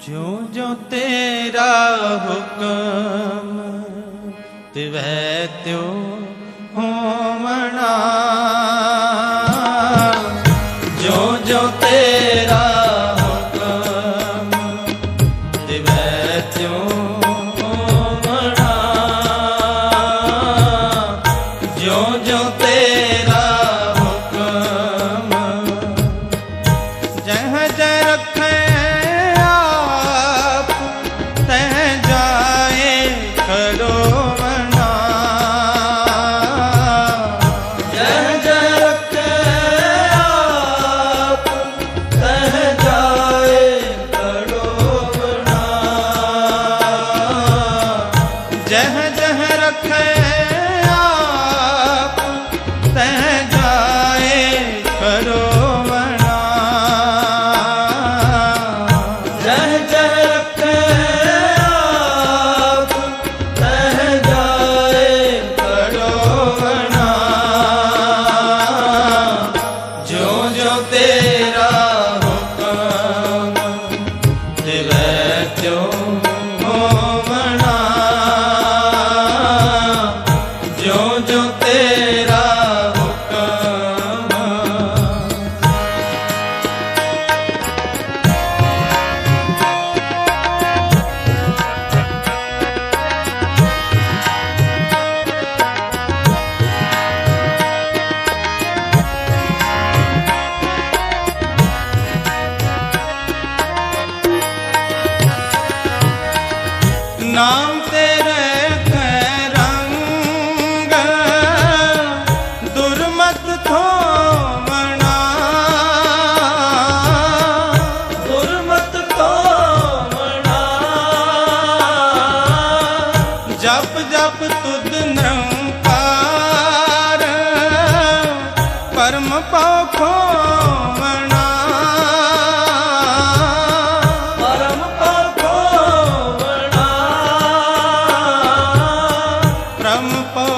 ਜਿਉ ਜਿਉ ਤੇਰਾ ਹੁਕਮ ਤਿਵੈ ਤਿਉ ਹੋ জগতের ਨਾਮ ਤੇਰੇ ਰੰਗ ਦੁਰਮਤ ਥੋਵਣਾ ਦੁਰਮਤ ਥੋਵਣਾ ਜਪ ਜਪ ਤੁਧ ਨਿਰੰਕਾਰ ਪਰਮ ਪਾਖੋ क्रम पर